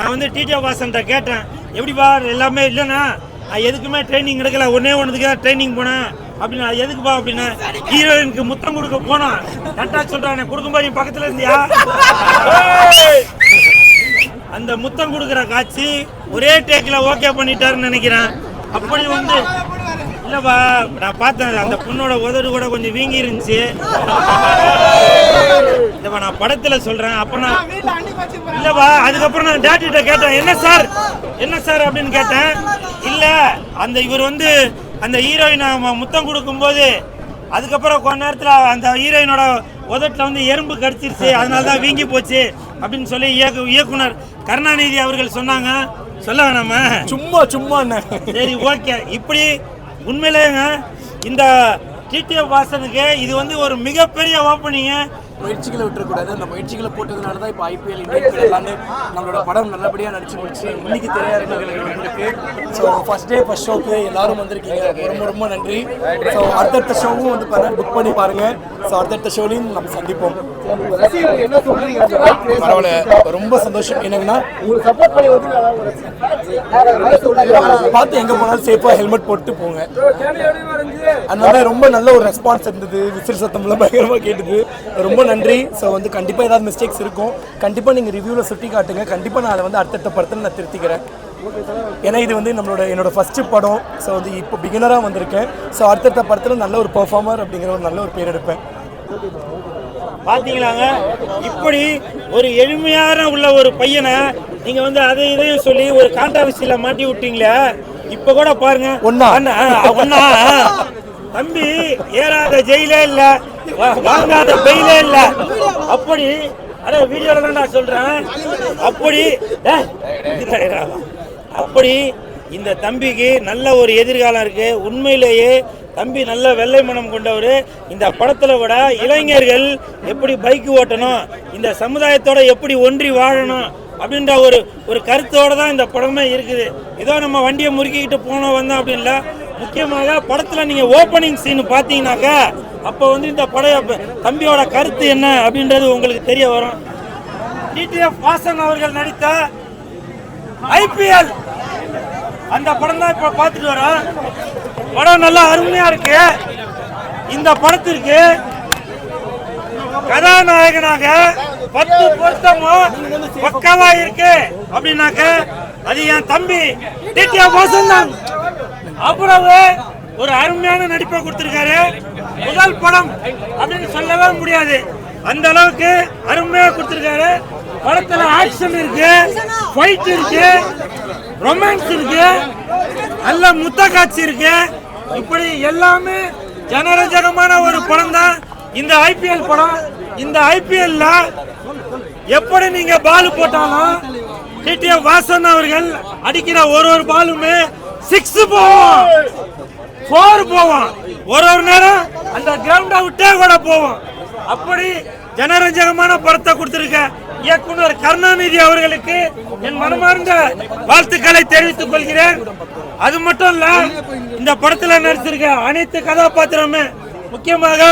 நான் வந்து டிடிஓ வாசன்ட்ட கேட்டேன். எப்படிப்பா எல்லாமே இல்லைண்ணா. நான் எதுக்குமே ட்ரைனிங் எடுக்கல. ஒன்னே ஒன்றுக்கு ட்ரைனிங் போனேன். அப்படின்னா எதுக்குப்பா அப்படின்னா ஹீரோயினுக்கு முத்தம் கொடுக்க போனோம். கரெக்டாக சொல்கிறான் கொடுக்கும்போது நீ பக்கத்தில் இருந்தியா? அந்த முத்தம் கொடுக்குற காட்சி ஒரே டேக்கில் ஓகே பண்ணிட்டாருன்னு நினைக்கிறேன். அப்படி வந்து இல்லைப்பா நான் பார்த்தேன். அந்த பொண்ணோட உதடு கூட கொஞ்சம் வீங்கி இருந்துச்சு நான் படத்தில் சொல்கிறேன் அப்போ நான் இல்லைப்பா அதுக்கப்புறம் நான் டேட்டிட்ட கேட்டேன். என்ன சார்? என்ன சார் அப்படின்னு கேட்டேன். இல்லை அந்த இவர் வந்து அந்த ஹீரோயினை முத்தம் கொடுக்கும்போது அதுக்கப்புறம் கொஞ்ச நேரத்தில் அந்த ஹீரோயினோட உதட்டில் வந்து எறும்பு கடிச்சிருச்சு. அதனால தான் வீங்கி போச்சு அப்படின்னு சொல்லி இயக்கு இயக்குனர் கருணாநிதி அவர்கள் சொன்னாங்க. சொல்ல வேணாமா? சும்மா சும்மா சரி ஓகே. இப்படி உண்மையிலேங்க இந்த டிடிஎஃப் வாசனுக்கு இது வந்து ஒரு மிகப்பெரிய ஓப்பனிங்கு முயற்சிகளை விட்டுறக்கூடாது. அந்த முயற்சிகளை போட்டதுனால தான் இப்போ ஐபிஎல் இண்டியன் எல்லாமே நம்மளோட படம் நல்லபடியாக நடிச்சு முடிச்சு இன்னைக்கு திரையரங்குகளுக்கு ஸோ ஃபர்ஸ்ட் டே ஃபர்ஸ்ட் ஷோக்கு எல்லாரும் வந்திருக்கீங்க. ரொம்ப ரொம்ப நன்றி. ஸோ அடுத்தடுத்த ஷோவும் வந்து பாருங்க புக் பண்ணி பாருங்க. ஸோ அடுத்தடுத்த ஷோலையும் நம்ம சந்திப்போம். பரவாயில்ல. ரொம்ப சந்தோஷம். என்னங்கன்னா பார்த்து எங்க போனாலும் சேஃபா ஹெல்மெட் போட்டு போங்க. அதனால ரொம்ப நல்ல ஒரு ரெஸ்பான்ஸ் இருந்தது. விசில் சத்தம்லாம் பயங்கரமா கேட்டது. ரொம்ப நன்றி. ஸோ வந்து கண்டிப்பா ஏதாவது மிஸ்டேக்ஸ் இருக்கும். கண்டிப்பா நீங்க ரிவ்யூல சுட்டி காட்டுங்க. கண்டிப்பா நான் அதை வந்து அடுத்தடுத்த படத்தில் நான் திருத்திக்கிறேன். ஏன்னா இது வந்து நம்மளோட என்னோட ஃபர்ஸ்ட் படம். ஸோ வந்து இப்போ பிகினராக வந்திருக்கேன். ஸோ அடுத்தடுத்த படத்தில் நல்ல ஒரு பெர்ஃபார்மர் அப்படிங்கிற ஒரு நல்ல ஒரு பேர் எடுப்பேன். பாத்தீங்களாங்க? இப்படி ஒரு எளிமையான உள்ள ஒரு பையனை நீங்க வந்து அதை இதையும் சொல்லி ஒரு கான்ட்ரவர்சியில மாட்டி விட்டீங்களே? இப்ப கூட பாருங்க? அண்ணா, ஒண்ணா தம்பி ஏறாத ஜெயிலே இல்ல. வா- வாங்காத பெயிலே இல்ல. அப்படி அட வீடியோல தான் நான் சொல்றேன். அப்படி அப்படி இந்த தம்பிக்கு நல்ல ஒரு எதிர்காலம் இருக்கு. உண்மையிலேயே தம்பி நல்ல வெள்ளை மனம் கொண்டவர். இந்த படத்தில் விட இளைஞர்கள் எப்படி பைக் ஓட்டணும் இந்த சமுதாயத்தோட எப்படி ஒன்றி வாழணும் அப்படின்ற ஒரு ஒரு கருத்தோட தான் இந்த படமே இருக்குது. ஏதோ நம்ம வண்டியை முறுக்கிக்கிட்டு போனோம் வந்தோம் அப்படின்ல முக்கியமாக படத்துல நீங்க ஓப்பனிங் சீன் பார்த்தீங்கன்னாக்கா அப்போ வந்து இந்த படைய தம்பியோட கருத்து என்ன அப்படின்றது உங்களுக்கு தெரிய வரும். டிடிஎஃப் வாசன் அவர்கள் நடித்த ஐபிஎல் அந்த படம் தான் இப்ப பார்த்துட்டு வரோம். படம் நல்லா அருமையா இருக்கு. இந்த படத்திற்கு கதாநாயகனாக பத்து பொருத்தமும் பக்காவா இருக்கு. அப்படின்னாக்க அது என் தம்பி டிடிஎஃப் வாசன் தான். அவ்வளவு ஒரு அருமையான நடிப்பை கொடுத்திருக்காரு. முதல் படம் அப்படின்னு சொல்லவே முடியாது. அந்த அளவுக்கு அருமையா கொடுத்திருக்காரு. படத்துல ஆக்ஷன் இருக்கு ஃபைட் இருக்கு ரொமான்ஸ் இருக்கு நல்ல முத்த காட்சி இருக்கு. இப்படி எல்லாமே ஜனரஞ்சகமான ஒரு படம் தான். இந்த ஐபிஎல் படம். இந்த ஐபிஎல்ல எப்படி நீங்க பால் போட்டாலும் டிடிஎஃப் வாசன் அவர்கள் அடிக்கிற ஒரு ஒரு பாலுமே சிக்ஸ் போவோம். ஃபோர் போவோம். ஒரு ஒரு நேரம் அந்த கிரவுண்டை விட்டே கூட போவோம். அப்படி ஜனரஞ்சகமான படத்தை கொடுத்துருக்க இயக்குனர் கருணாநிதி அவர்களுக்கு என் மனமார்ந்த வாழ்த்துக்களை தெரிவித்துக் கொள்கிறேன். அது மட்டும் இல்ல இந்த படத்துல நடிச்சிருக்க அனைத்து கதாபாத்திரமே முக்கியமாக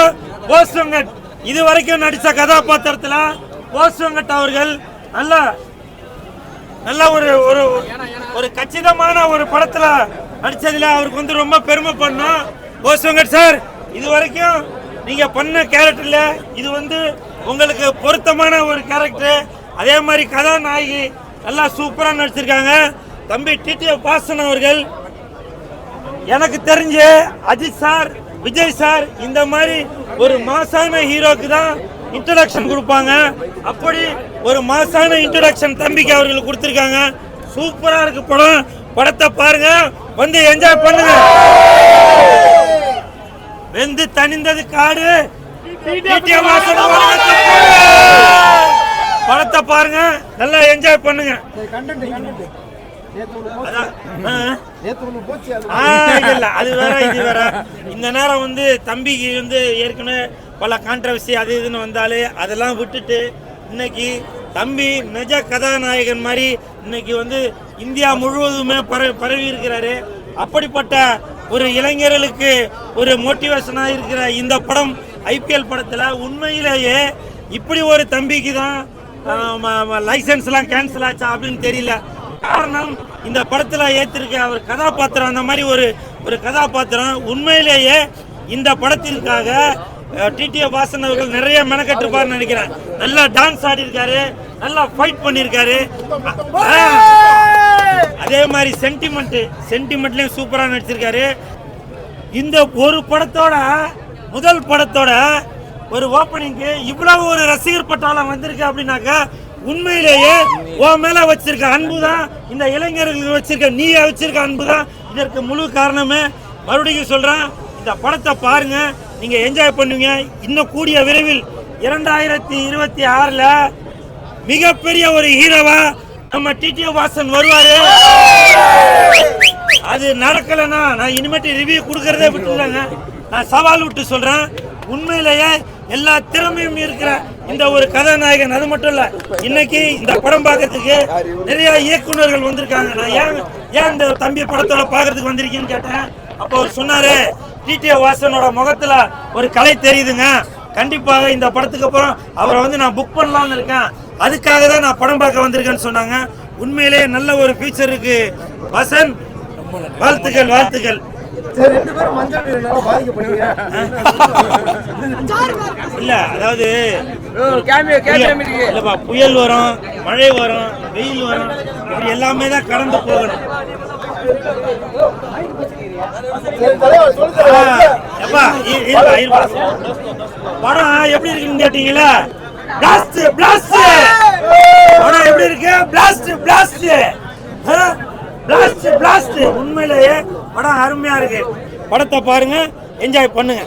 போஸ் வெங்கட் இது வரைக்கும் நடித்த கதாபாத்திரத்துல போஸ் வெங்கட் அவர்கள் நல்ல நல்ல ஒரு ஒரு ஒரு கச்சிதமான ஒரு படத்துல நடிச்சதுல அவருக்கு வந்து ரொம்ப பெருமை பண்ணும். போஸ் சார் இது வரைக்கும் நீங்க பண்ண கேரக்டர்ல இது வந்து உங்களுக்கு பொருத்தமான ஒரு கேரக்டர் அதே மாதிரி கதாநாயகி நல்லா சூப்பரா நடிச்சிருக்காங்க. தம்பி டிடி பாசன் அவர்கள் எனக்கு தெரிஞ்சு அஜித் சார் விஜய் சார் இந்த மாதிரி ஒரு மாசான ஹீரோக்கு தான் இன்ட்ரடக்ஷன் கொடுப்பாங்க. அப்படி ஒரு மாசான இன்ட்ரடக்ஷன் தம்பிக்கு அவர்கள் கொடுத்துருக்காங்க. சூப்பரா இருக்கு படம். படத்தை பாருங்க. வந்து என்ஜாய் பண்ணுங்க. வெந்து தனிந்தது காடு. படத்தை பாருங்க. நல்லா என்ஜாய் பண்ணுங்க. அது வேற இது வேற. இந்த நேரம் வந்து தம்பிக்கு வந்து ஏற்கனவே பல கான்ட்ரவர்சி அது இதுன்னு வந்தாலே அதெல்லாம் விட்டுட்டு இன்னைக்கு தம்பி நிஜ கதாநாயகன் மாதிரி இன்னைக்கு வந்து இந்தியா முழுவதுமே பரவி பரவி இருக்கிறாரு. அப்படிப்பட்ட ஒரு இளைஞர்களுக்கு ஒரு மோட்டிவேஷனாக இருக்கிற இந்த படம் ஐபிஎல் படத்தில் உண்மையிலேயே இப்படி ஒரு தம்பிக்கு தான் லைசன்ஸ்லாம் கேன்சல் ஆச்சா அப்படின்னு தெரியல. காரணம் இந்த படத்தில் ஏற்றிருக்க அவர் கதாபாத்திரம் அந்த மாதிரி ஒரு ஒரு கதாபாத்திரம் உண்மையிலேயே இந்த படத்திற்காக டிடிஏ வாசன் அவர்கள் நிறைய மெனக்கட்டிருப்பார்னு நினைக்கிறேன். நல்லா டான்ஸ் ஆடி இருக்காரு நல்லா ஃபைட் பண்ணியிருக்காரு. அதே மாதிரி சென்டிமெண்ட் சென்டிமெண்ட்லயும் சூப்பரா நடிச்சிருக்காரு. இந்த ஒரு படத்தோட முதல் படத்தோட ஒரு ஓப்பனிங்க்கு இவ்வளவு ஒரு ரசிகர் பட்டாளம் வந்திருக்கு அப்படின்னாக்கா உண்மையிலேயே உன் மேல வச்சிருக்க அன்பு தான் இந்த இளைஞர்களுக்கு வச்சிருக்க நீ வச்சிருக்க அன்பு தான் இதற்கு முழு காரணமே மறுபடியும் சொல்றேன். இந்த படத்தை பாருங்க. நீங்கள் என்ஜாய் பண்ணுவீங்க. இன்னும் கூடிய விரைவில் இரண்டாயிரத்தி இருபத்தி ஆறில் மிகப்பெரிய ஒரு ஹீரோவா நம்ம டிடிஓ வாசன் வருவாரு. அது நடக்கலைன்னா நான் இனிமேட்டு ரிவ்யூ கொடுக்கறதே விட்டுருங்க நான் சவால் விட்டு சொல்கிறேன் உண்மையிலேயே எல்லா திறமையும் இருக்கிற இந்த ஒரு கதாநாயகன் அது மட்டும் இல்லை இன்னைக்கு இந்த படம் பார்க்கறதுக்கு நிறைய இயக்குனர்கள் வந்திருக்காங்க. நான் ஏன் ஏன் இந்த தம்பி படத்தோட பார்க்கறதுக்கு வந்திருக்கேன்னு கேட்டேன். அப்போ அவர் சொன்னாரு டிடிஓ வாசனோட முகத்துல ஒரு கலை தெரியுதுங்க. கண்டிப்பாக இந்த படத்துக்கு அப்புறம் அவரை வந்து நான் புக் பண்ணலாம்னு இருக்கேன். அதுக்காக தான் நான் படம் பார்க்க வந்திருக்கேன்னு சொன்னாங்க. உண்மையிலேயே நல்ல ஒரு ஃபியூச்சர் இருக்கு. வசன் வாழ்த்துக்கள் வாழ்த்துக்கள். இல்ல அதாவது புயல் இல்லப்பா புயல் வரும் மழை வரும் வெயில் வரும் எல்லாமே தான் கடந்து போகணும். படம் எப்படி இருக்குன்னு கேட்டீங்களா பிளாஸ்ட் பிளாஸ்ட் படம் எப்படி இருக்கு? பிளாஸ்ட் பிளாஸ்ட் பிளாஸ்ட் பிளாஸ்ட் உண்மையிலேயே படம் அருமையா இருக்கு. படத்தை பாருங்க என்ஜாய் பண்ணுங்க.